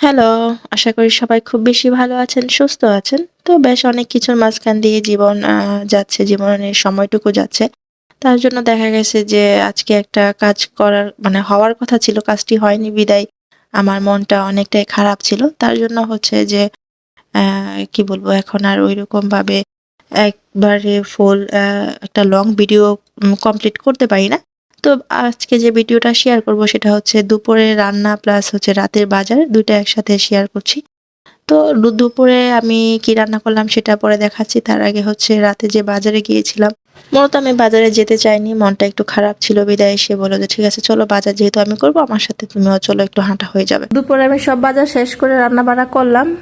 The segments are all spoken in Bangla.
হ্যালো, আশা করি সবাই খুব বেশি ভালো আছেন, সুস্থ আছেন। তো বেশ অনেক কিছুর মাঝখান দিয়ে জীবন যাচ্ছে, জীবনের সময়টুকু যাচ্ছে। তার জন্য দেখা গেছে যে আজকে একটা কাজ করার মানে হওয়ার কথা ছিল, কাজটি হয়নি বিদায় আমার মনটা অনেকটাই খারাপ ছিল। তার জন্য হচ্ছে যে কি বলব এখন আর ঐরকমভাবে একবারে ফুল একটা লং ভিডিও কমপ্লিট করতে পারি না। তো আজকে যে ভিডিওটা শেয়ার করব সেটা হচ্ছে দুপুরে রান্না প্লাস হচ্ছে রাতের বাজার দুইটা একসাথে শেয়ার করছি। তো দুপুরে আমি কি রান্না করলাম সেটা পরে দেখাচ্ছি। তার আগে হচ্ছে রাতে যে বাজারে গিয়েছিলাম। মূলত আমি বাজারে যেতে চাইনি। মনটা একটু খারাপ ছিল বিধায় সে বলো যে, "ঠিক আছে চলো বাজার যেহেতু আমি করব আমার সাথে তুমিও চলো একটু হাঁটা হয়ে যাবে।" দুপুরে আমি সব বাজার শেষ করে রান্না-বান্না করলাম।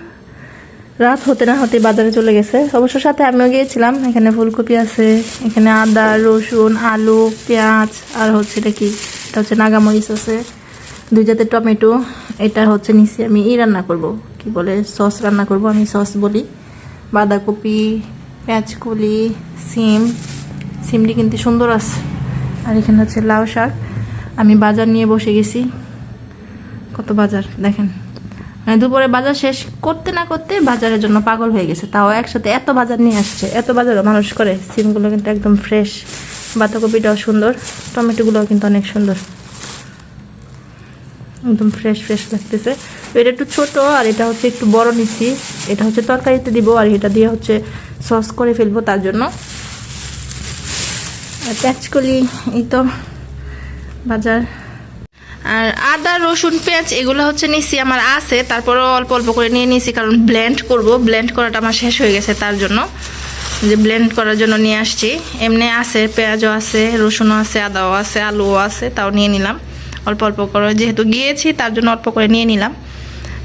রাত হতে না হতে বাজারে চলে গেছে। অবশ্য সাথে আমিও গিয়েছিলাম। এখানে ফুলকপি আছে, এখানে আদা, রসুন, আলু, পেঁয়াজ আর হচ্ছে এটা কি? এটা হচ্ছে নাগামরিচ আছে। দুই জাতের টমেটো। এটা হচ্ছে নিচে আমি ই রান্না করব। কি বলে? সস রান্না করব। আমি সস বলি। বাঁধাকপি, পেঁয়াজকলি, সিম। সিমটি কিন্তু সুন্দর আছে। আর এখানে হচ্ছে লাউ শাক। আমি বাজার নিয়ে বসে গেছি। কত বাজার দেখেন। মানে দুপুরে বাজার শেষ করতে না করতে বাজারের জন্য পাগল হয়ে গেছে। তাও একসাথে এত বাজার নিয়ে আসছে, এত বাজারও মানুষ করে। সিমগুলো কিন্তু একদম ফ্রেশ বাঁধাকপিটাও সুন্দর, টমেটোগুলোও কিন্তু অনেক সুন্দর। একদম ফ্রেশ ফ্রেশ লাগতেছে। এটা একটু ছোট আর এটা হচ্ছে একটু বড় নিচ্ছি। এটা হচ্ছে তরকারিতে দিব আর এটা দিয়ে হচ্ছে সস করে ফেলব তার জন্য। আর প্যাঁচকলি এই তো বাজার আর আদা, রসুন, পেঁয়াজ, এগুলো হচ্ছে নিছি, আমার আছে। তারপরেও অল্প অল্প করে নিয়ে নিয়েছি কারণ ব্লেন্ড করব। ব্লেন্ড করাটা আমার শেষ হয়ে গেছে তার জন্য। যে ব্লেন্ড করার জন্য নিয়ে আসছি। এমনি আছে, পেঁয়াজও আছে, রসুনও আছে, আদাও আছে, আলুও আছে, তাও নিয়ে নিলাম। অল্প অল্প করে যেহেতু গিয়েছি, তার জন্য অল্প করে নিয়ে নিলাম।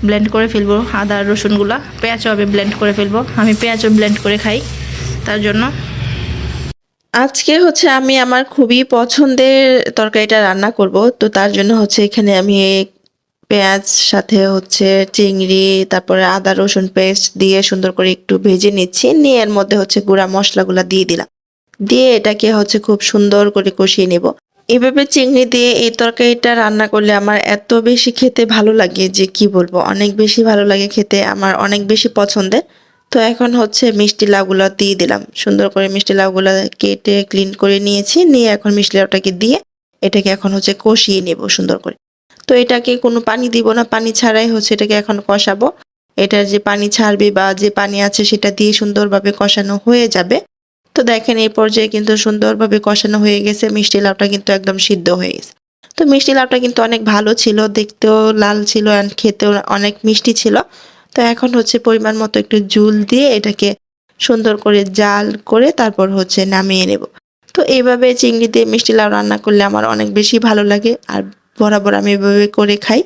ব্লেন্ড করে ফেলব আদা, রসুনগুলো। পেঁয়াজও আমি ব্লেন্ড করে ফেলব। আমি পেঁয়াজও ব্লেন্ড করে খাই তার জন্য। আজকে হচ্ছে আমি আমার খুবই পছন্দের তরকারিটা রান্না করব। তো তার জন্য হচ্ছে এখানে আমি পেঁয়াজ, সাথে হচ্ছে চিংড়ি, তারপরে আদা, রসুন পেস্ট দিয়ে সুন্দর করে একটু ভেজে নিচ্ছি। নিয়ে এর মধ্যে হচ্ছে গুঁড়া মশলাগুলো দিয়ে দিলাম। দিয়ে এটাকে হচ্ছে খুব সুন্দর করে কষিয়ে নেব। এভাবে চিংড়ি দিয়ে এই তরকারিটা রান্না করলে আমার এত বেশি খেতে ভালো লাগে যে কি বলব? অনেক বেশি ভালো লাগে খেতে, আমার অনেক বেশি পছন্দের। তো এখন হচ্ছে মিষ্টি লাউগুলো দিয়ে দিলাম। সুন্দর করে মিষ্টি লাউগুলো কেটে ক্লিন করে নিয়েছি। নিয়ে এখন মিষ্টি লাউটাকে দিয়ে এটাকে এখন হচ্ছে কষিয়ে নেব সুন্দর করে। তো এটাকে কোনো পানি দিব না, পানি ছাড়াই হচ্ছে এটাকে এখন কষাবো। এটার যে পানি ছাড়বে বা যে পানি আছে সেটা দিয়ে সুন্দরভাবে কষানো হয়ে যাবে। তো দেখেন এই পর্যায়ে কিন্তু সুন্দরভাবে কষানো হয়ে গেছে। মিষ্টি লাউটা কিন্তু একদম সিদ্ধ হয়ে গেছে। তো মিষ্টি লাউটা কিন্তু অনেক ভালো ছিল, দেখতেও লাল ছিল অ্যান্ড খেতেও অনেক মিষ্টি ছিল। তো এখন হচ্ছে পরিমাণ মতো একটু জুল দিয়ে এটাকে সুন্দর করে জাল করে তারপর হচ্ছে নামিয়ে নেব। তো এইভাবে চিংড়ি দিয়ে মিষ্টি লাউ রান্না করলে আমার অনেক বেশি ভালো লাগে। আর বরাবর আমি এভাবে করে খাই।